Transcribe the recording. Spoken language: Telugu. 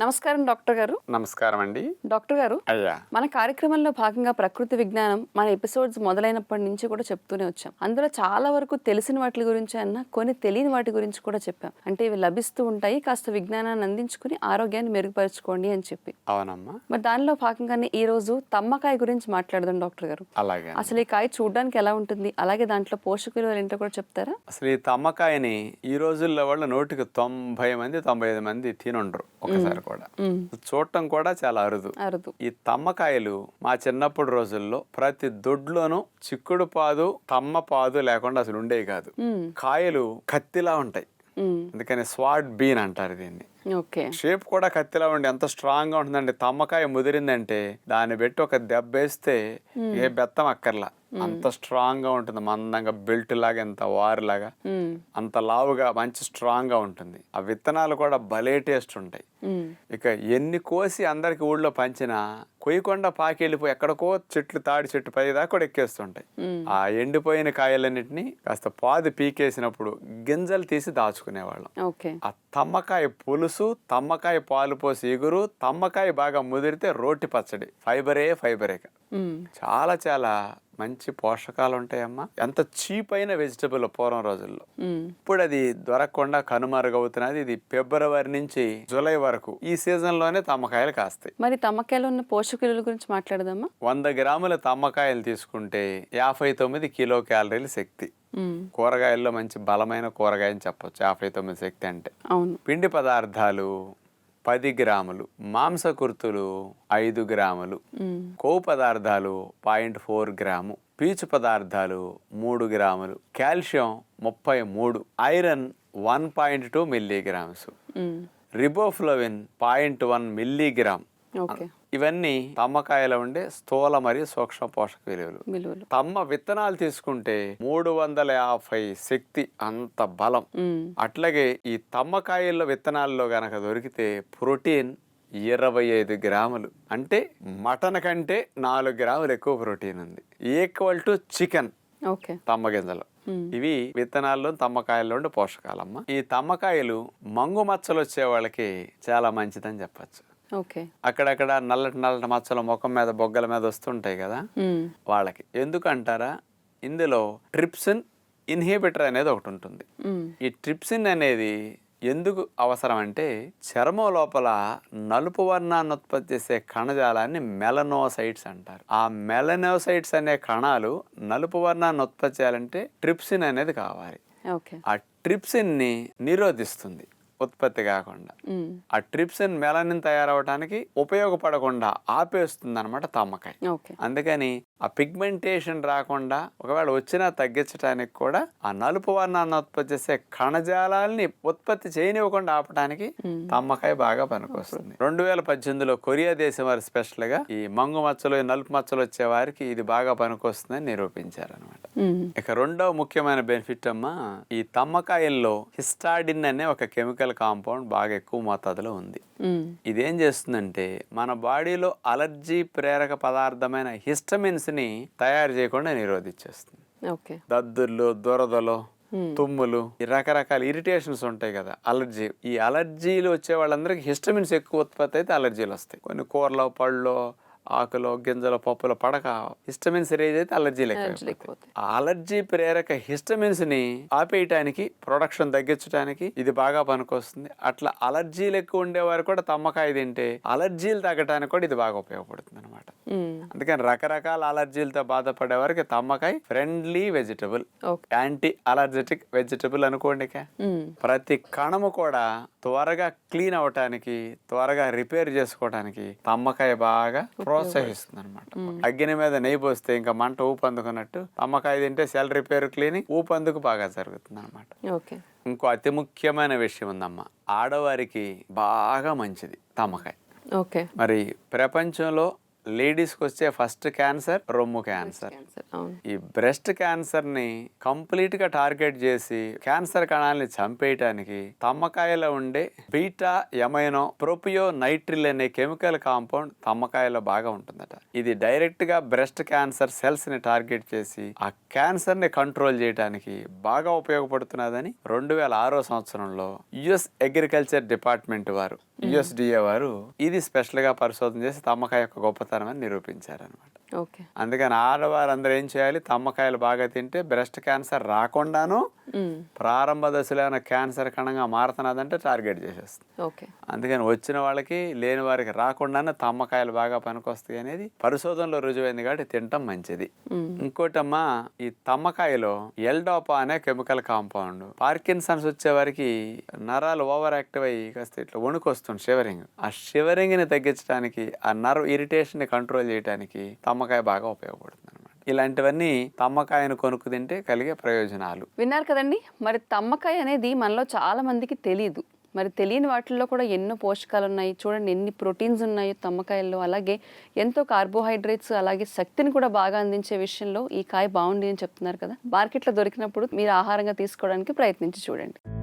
నమస్కారం డాక్టర్ గారు. నమస్కారం అండి. డాక్టర్ గారు అయ్యా. మన కార్యక్రమంలో భాగంగా ప్రకృతి విజ్ఞానం మన ఎపిసోడ్స్ మొదలైనప్పటి నుంచి కూడా చెప్తూనే వచ్చాం. అందులో చాలా వరకు తెలిసిన వాటి గురించి అన్న కొన్ని తెలియని వాటి గురించి కూడా చెప్పాం. అంటే ఇవి లభిస్తూ ఉంటాయి కాస్త విజ్ఞానాన్ని అందించుకుని ఆరోగ్యాన్ని మెరుగుపరచుకోండి అని చెప్పి. అవునమ్మా. మరి దానిలో భాగంగానే ఈ రోజు తమ్మకాయ గురించి మాట్లాడదాం డాక్టర్ గారు. అలాగే. అసలు ఈ కాయ చూడడానికి ఎలా ఉంటుంది? అలాగే దాంట్లో పోషక విలువలు ఏంటో కూడా చెప్తారా? అసలు ఈ తమ్మకాయని ఈ రోజుల్లో వాళ్ళు నూటికి తొంభై మంది తొంభై ఐదు మంది తినుండ్రు ఒకసారి కూడా. చూడటం కూడా చాలా అరుదు. అరుదు. ఈ తమ్మకాయలు మా చిన్నప్పుడు రోజుల్లో ప్రతి దొడ్లోనూ చిక్కుడు పాదు తమ్మ పాదు లేకుండా అసలు ఉండేవి కాదు. కాయలు కత్తిలా ఉంటాయి. అందుకని స్వాట్ బీన్ అంటారు దీన్ని. షేప్ కూడా కత్తిలా ఉండి ఎంత స్ట్రాంగ్గా ఉంటుందండి. తమ్మకాయ ముదిరిందంటే దాన్ని పెట్టి ఒక దెబ్బ వేస్తే ఏ బెత్తం అక్కర్లా. అంత స్ట్రాంగ్గా ఉంటుంది మందంగా బెల్ట్ లాగా ఎంత వారులాగా. అంత లావుగా మంచి స్ట్రాంగ్గా ఉంటుంది. ఆ విత్తనాలు కూడా భలే టేస్ట్ ఉంటాయి. ఇక ఎన్ని కోసి అందరికి ఊళ్ళో పంచినా కొయ్యకొండ పాకి వెళ్ళిపోయి ఎక్కడికో చెట్లు తాడి చెట్టు పై దాకా కూడా ఎక్కేస్తుంటాయి. ఆ ఎండిపోయిన కాయలన్నిటిని కాస్త పాదు పీకేసినప్పుడు గింజలు తీసి దాచుకునేవాళ్ళం. ఆ తమ్మకాయ పులుసు తమ్మకాయ పాలు పోసి ఎగురు తమ్మకాయ బాగా ముదిరితే రోటి పచ్చడి. ఫైబరే ఫైబరే. చాలా చాలా మంచి పోషకాలు ఉంటాయమ్మా ఎంత చీప్ అయిన వెజిటబుల్ పూర్వం రోజుల్లో. ఇప్పుడు అది దొరకకుండా కనుమరుగవుతున్నది ఇది ఫిబ్రవరి నుంచి జూలై వరకు. ఈ సీజన్లోనే తమ్మకాయలు కాస్తాయి. మరి తమ్మకాయలో ఉన్న పోషక విలువల గురించి మాట్లాడదామా? వంద గ్రాముల తమ్మకాయలు తీసుకుంటే యాభై తొమ్మిది కిలో క్యాలరీల శక్తి. కూరగాయల్లో మంచి బలమైన కూరగాయ అని చెప్పొచ్చు. యాభై తొమ్మిది శక్తి అంటే. అవును. పిండి పదార్థాలు పది గ్రాములు మాంసకృతులు ఐదు గ్రాములు. కొవ్వు పదార్థాలు పాయింట్ ఫోర్ గ్రాము పీచు పదార్థాలు మూడు గ్రాములు కాల్షియం ముప్పై మూడు iron one point two milligrams. Riboflavin point one milligram okay ఇవన్నీ తమ్మకాయలో ఉండే స్థూల మరియు సూక్ష్మ పోషక విలువలు. తమ్మ విత్తనాలు తీసుకుంటే మూడు వందల యాభై శక్తి అంత బలం. అట్లాగే ఈ తమ్మకాయల్లో విత్తనాల్లో గనక దొరికితే ప్రోటీన్ ఇరవై ఐదు గ్రాములు. అంటే మటన్ కంటే నాలుగు గ్రాములు ఎక్కువ ప్రోటీన్ ఉంది. Equal to chicken okay. తమ్మ గింజలు. ఇవి విత్తనాల్లో తమ్మకాయల్లో ఉండే పోషకాలమ్మ. ఈ తమ్మకాయలు మంగు మచ్చలు వచ్చే వాళ్ళకి చాలా మంచిదని చెప్పచ్చు. ఓకే. అక్కడక్కడ నల్లటి నల్లటి మచ్చలు ముఖం మీద బొగ్గల మీద వస్తుంటాయి కదా. వాళ్ళకి. ఎందుకంటారా? ఇందులో ట్రిప్సిన్ ఇన్హిబిటర్ అనేది ఒకటి ఉంటుంది. ఈ ట్రిప్సిన్ అనేది ఎందుకు అవసరం అంటే చర్మం లోపల నలుపు వర్ణాన్ని ఉత్పత్తి చేసే కణజాలాన్ని మెలనోసైట్స్ అంటారు. ఆ మెలనోసైట్స్ అనే కణాలు నలుపు వర్ణాన్ని ఉత్పత్తి చేయాలంటే ట్రిప్సిన్ అనేది కావాలి. ఓకే. ఆ ట్రిప్సిన్ని నిరోధిస్తుంది. ఉత్పత్తి కాకుండా. ఆ ట్రిప్సిన్ మెలనిన్ తయారవడానికి ఉపయోగపడకుండా ఆపేస్తుంది అనమాట తమ్మకాయ అందుకని ఆ పిగ్మెంటేషన్ రాకుండా ఒకవేళ వచ్చినా తగ్గించడానికి కూడా ఆ నలుపు వర్ణాన్ని ఉత్పత్తి చేసే కణజాలాల్ని ఉత్పత్తి చేయనివ్వకుండా ఆపడానికి మ్మ్. తమ్మకాయ బాగా పనికొస్తుంది రెండు వేల పద్దెనిమిదిలో కొరియా దేశం వారు స్పెషల్గా ఈ మంగు మచ్చలు నలుపు మచ్చలు వచ్చే వారికి ఇది బాగా పనికొస్తుందని నిరూపించారు అనమాట. ఇక రెండవ ముఖ్యమైన బెనిఫిట్ అమ్మా ఈ తమ్మకాయల్లో హిస్టాడిన్ అనే ఒక కెమికల్ కాంపౌండ్ బాగా ఎక్కువ మోతాదులో ఉంది. ఇదేం చేస్తుందంటే మన బాడీలో అలర్జీ ప్రేరక పదార్థమైన హిస్టమిన్స్ని తయారు చేయకుండా నిరోధించేస్తుంది. దద్దుర్లు దురదలు మ్మ్. తుమ్ములు రకరకాల ఇరిటేషన్స్ ఉంటాయి కదా అలర్జీ. ఈ అలర్జీలు వచ్చే వాళ్ళందరికీ హిస్టమిన్స్ ఎక్కువ ఉత్పత్తి అయితే అలర్జీలు వస్తాయి. కొన్ని కూరలో పళ్ళు ఆకులో గింజల పప్పులో పడక హిస్టమిన్స్ రేజ్ అయితే ఎక్కువ ఆ అలర్జీ ప్రేరక హిస్టమిన్స్ని ఆపేయటానికి ప్రొడక్షన్ తగ్గించడానికి ఇది బాగా పనికొస్తుంది. అట్లా అలర్జీలు ఎక్కువ ఉండేవారు కూడా తమ్మకాయ తింటే అలర్జీలు తగ్గడానికి కూడా ఇది బాగా ఉపయోగపడుతుంది అనమాట. అందుకని రకరకాల అలర్జీలతో బాధపడే వారికి తమ్మకాయ ఫ్రెండ్లీ వెజిటబుల్ యాంటీ అలర్జెటిక్ వెజిటబుల్ అనుకోండి. ప్రతి కణము కూడా త్వరగా క్లీన్ అవటానికి త్వరగా రిపేర్ చేసుకోవడానికి తమ్మకాయ బాగా ప్రోత్సహిస్తుంది అనమాట అగ్ని మీద నెయ్యి పోస్తే ఇంకా మంట ఊపందుకున్నట్టు తమ్మకాయ తింటే సెల్ రిపేర్ క్లీనింగ్ ఊపందుకు బాగా జరుగుతుంది అనమాట ఓకే ఇంకో అతి ముఖ్యమైన విషయం ఉందమ్మా. ఆడవారికి బాగా మంచిది తమ్మకాయ ఓకే మరి ప్రపంచంలో లేడీస్కి వచ్చే ఫస్ట్ క్యాన్సర్ రొమ్ము క్యాన్సర్. ఈ బ్రెస్ట్ క్యాన్సర్ని కంప్లీట్గా టార్గెట్ చేసి క్యాన్సర్ కణాలని చంపేయటానికి తమ్మకాయలో ఉండే బీటా ఎమైనో ప్రోపియో నైట్రిల్ అనే కెమికల్ కాంపౌండ్ తమ్మకాయలో బాగా ఉంటుందట. ఇది డైరెక్ట్గా బ్రెస్ట్ క్యాన్సర్ సెల్స్ని టార్గెట్ చేసి ఆ క్యాన్సర్ని కంట్రోల్ చేయడానికి బాగా ఉపయోగపడుతున్నదని రెండు వేల ఆరో సంవత్సరంలో యుఎస్ అగ్రికల్చర్ డిపార్ట్మెంట్ వారు యుఎస్డిఏ వారు ఇది స్పెషల్గా పరిశోధన చేసి తమ్మకాయ యొక్క గొప్పతనం అని నిరూపించారనమాట ఓకే. అందుకని ఆడవారు అందరూ ఏం చేయాలి? తమ్మకాయలు బాగా తింటే బ్రెస్ట్ క్యాన్సర్ రాకుండాను ప్రారంభ దశలో ఏమైనా క్యాన్సర్ కణంగా మారుతున్నదంటే టార్గెట్ చేసేస్తుంది. ఓకే. అందుకని వచ్చిన వాళ్ళకి లేని వారికి రాకుండానే తమ్మకాయలు బాగా పనికొస్తాయి అనేది పరిశోధనలో రుజువైంది కాబట్టి తినటం మంచిది. ఇంకోటమ్మా ఈ తమ్మకాయలో ఎల్డోపా అనే కెమికల్ కాంపౌండ్. పార్కిన్సన్స్ వచ్చే వారికి నరాలు ఓవర్ యాక్టివ్ అయ్యి కాస్త ఇట్లా వణుకొస్తుంది షివరింగ్. ఆ షివరింగ్ని తగ్గించడానికి ఆ నర్వ్ ఇరిటేషన్ని కంట్రోల్ చేయడానికి తమ్మకాయ బాగా ఉపయోగపడుతుంది. ఇలాంటివన్నీ తమ్మకాయను కొనుక్కు తింటే కలిగే ప్రయోజనాలు. విన్నారు కదండి? మరి తమ్మకాయ అనేది మనలో చాలా మందికి తెలియదు మరి తెలియని వాటిల్లో కూడా ఎన్నో పోషకాలు ఉన్నాయి చూడండి ఎన్ని ప్రోటీన్స్ ఉన్నాయి తమ్మకాయల్లో. అలాగే ఎంతో కార్బోహైడ్రేట్స్ అలాగే శక్తిని కూడా బాగా అందించే విషయంలో ఈ కాయ బాగుంది అని చెప్తున్నారు కదా. మార్కెట్లో దొరికినప్పుడు మీరు ఆహారంగా తీసుకోవడానికి ప్రయత్నించి చూడండి.